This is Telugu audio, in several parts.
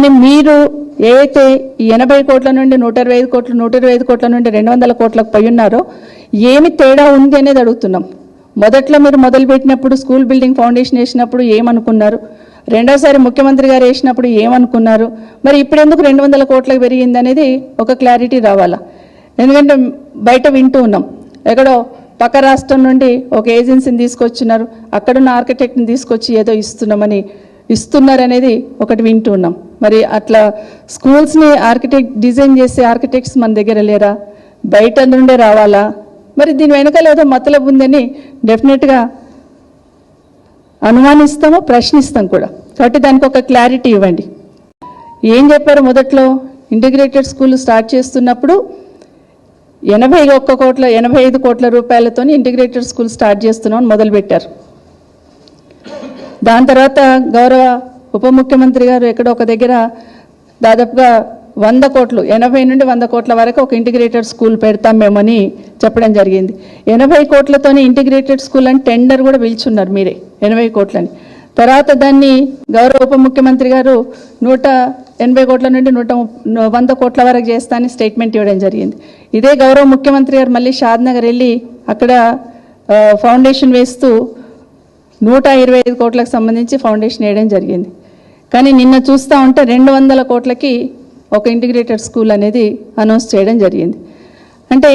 కానీ మీరు ఏదైతే ఎనభై కోట్ల నుండి నూట ఇరవై ఐదు కోట్లు నూట ఇరవై ఐదు కోట్ల నుండి రెండు వందల కోట్లకు పోయి ఉన్నారో ఏమి తేడా ఉంది అనేది అడుగుతున్నాం. మొదట్లో మీరు మొదలుపెట్టినప్పుడు స్కూల్ బిల్డింగ్ ఫౌండేషన్ వేసినప్పుడు ఏమనుకున్నారు? రెండోసారి ముఖ్యమంత్రి గారు వేసినప్పుడు ఏమనుకున్నారు? మరి ఇప్పుడు ఎందుకు రెండు వందల కోట్లకు పెరిగింది అనేది ఒక క్లారిటీ రావాలా? ఎందుకంటే బయట వింటూ ఉన్నాం. ఎక్కడో పక్క రాష్ట్రం నుండి ఒక ఏజెన్సీని తీసుకొచ్చినారు. అక్కడున్న ఆర్కిటెక్ట్ని తీసుకొచ్చి ఏదో ఇస్తున్నామని ఇస్తున్నారనేది ఒకటి వింటూ ఉన్నాం. మరి అట్లా స్కూల్స్ని ఆర్కిటెక్ట్ డిజైన్ చేసే ఆర్కిటెక్ట్స్ మన దగ్గర లేరా? బయట నుండే రావాలా? మరి దీని వెనకాల ఏదో మతలబు ఉందని డెఫినెట్గా అనుమానిస్తాము ప్రశ్నిస్తాం కూడా. కాబట్టి దానికి ఒక క్లారిటీ ఇవ్వండి. ఏం చెప్పారు మొదట్లో? ఇంటిగ్రేటెడ్ స్కూల్ స్టార్ట్ చేస్తున్నప్పుడు ఎనభై ఒక్క కోట్ల ఎనభై ఐదు కోట్ల రూపాయలతో ఇంటిగ్రేటెడ్ స్కూల్ స్టార్ట్ చేస్తున్నామని మొదలుపెట్టారు. దాని తర్వాత గౌరవ ఉప ముఖ్యమంత్రి గారు ఎక్కడో ఒక దగ్గర దాదాపుగా వంద కోట్లు ఎనభై నుండి వంద కోట్ల వరకు ఒక ఇంటిగ్రేటెడ్ స్కూల్ పెడతాం మేమని చెప్పడం జరిగింది. ఎనభై కోట్లతోని ఇంటిగ్రేటెడ్ స్కూల్ అని టెండర్ కూడా పిలుచున్నారు మీరే ఎనభై కోట్లని. తర్వాత దాన్ని గౌరవ ఉప ముఖ్యమంత్రి గారు నూట ఎనభై కోట్ల నుండి నూట ము- వంద కోట్ల వరకు చేస్తానని స్టేట్మెంట్ ఇవ్వడం జరిగింది. ఇదే గౌరవ ముఖ్యమంత్రి గారు మళ్ళీ షాద్నగర్ వెళ్ళి అక్కడ ఫౌండేషన్ వేస్తూ నూట ఇరవై ఐదు కోట్లకు సంబంధించి ఫౌండేషన్ వేయడం జరిగింది. కానీ నిన్న చూస్తూ ఉంటే రెండు వందల కోట్లకి ఒక ఇంటిగ్రేటెడ్ స్కూల్ అనేది అనౌన్స్ చేయడం జరిగింది. అంటే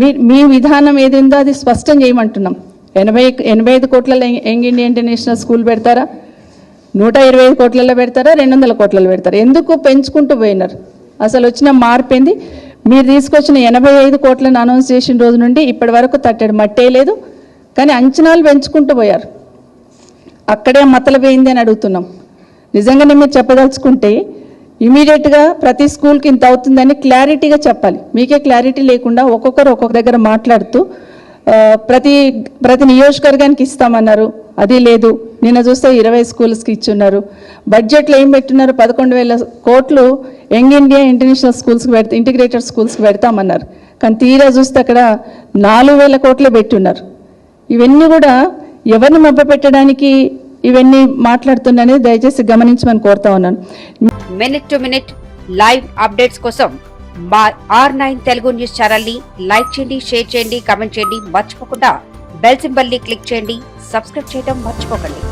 మీ మీ విధానం ఏదిందో అది స్పష్టం చేయమంటున్నాం. ఎనభై ఎనభై ఐదు కోట్లలో యంగ్ ఇండియా ఇంటర్నేషనల్ స్కూల్ పెడతారా? నూట ఇరవై ఐదు కోట్లలో పెడతారా? రెండు వందల కోట్లలో పెడతారా? ఎందుకు పెంచుకుంటూ పోయినారు? అసలు వచ్చిన మార్పు ఏంది? మీరు తీసుకొచ్చిన ఎనభై ఐదు కోట్లను అనౌన్స్ చేసిన రోజు నుండి ఇప్పటి వరకు తట్టేడు మట్టే లేదు. కానీ అంచనాలు పెంచుకుంటూ పోయారు. అక్కడే మతలపోయింది అని అడుగుతున్నాం. నిజంగానే మీరు చెప్పదలుచుకుంటే ఇమీడియట్గా ప్రతి స్కూల్కి ఇంత అవుతుందని క్లారిటీగా చెప్పాలి. మీకే క్లారిటీ లేకుండా ఒక్కొక్కరు ఒక్కొక్క దగ్గర మాట్లాడుతూ ప్రతి ప్రతి నియోజకవర్గానికి ఇస్తామన్నారు. అది లేదు. నిన్న చూస్తే ఇరవై స్కూల్స్కి ఇచ్చున్నారు. బడ్జెట్లో ఏం పెట్టున్నారు? పదకొండు వేల కోట్లు యంగ్ ఇండియా ఇంటర్నేషనల్ స్కూల్స్కి పెడతా ఇంటిగ్రేటెడ్ స్కూల్స్కి పెడతామన్నారు. కానీ తీరా చూస్తే అక్కడ నాలుగు వేల కోట్లే పెట్టున్నారు. ఇవన్నీ కూడా ఎవరిని మభ్య పెట్టడానికి ఇవన్నీ మాట్లాడుతున్నాఅనేది దయచేసి గమనించమని కోరుతా ఉన్నాను. Minute to minute live updates కోసం మా ఆర్ నైన్ తెలుగు న్యూస్ ఛానల్ని లైక్ చేయండి షేర్ చేయండి కామెంట్ చేయండి. మర్చిపోకుండా బెల్ సింబల్ని క్లిక్ చేయండి. సబ్స్క్రైబ్ చేయడం మర్చిపోకండి.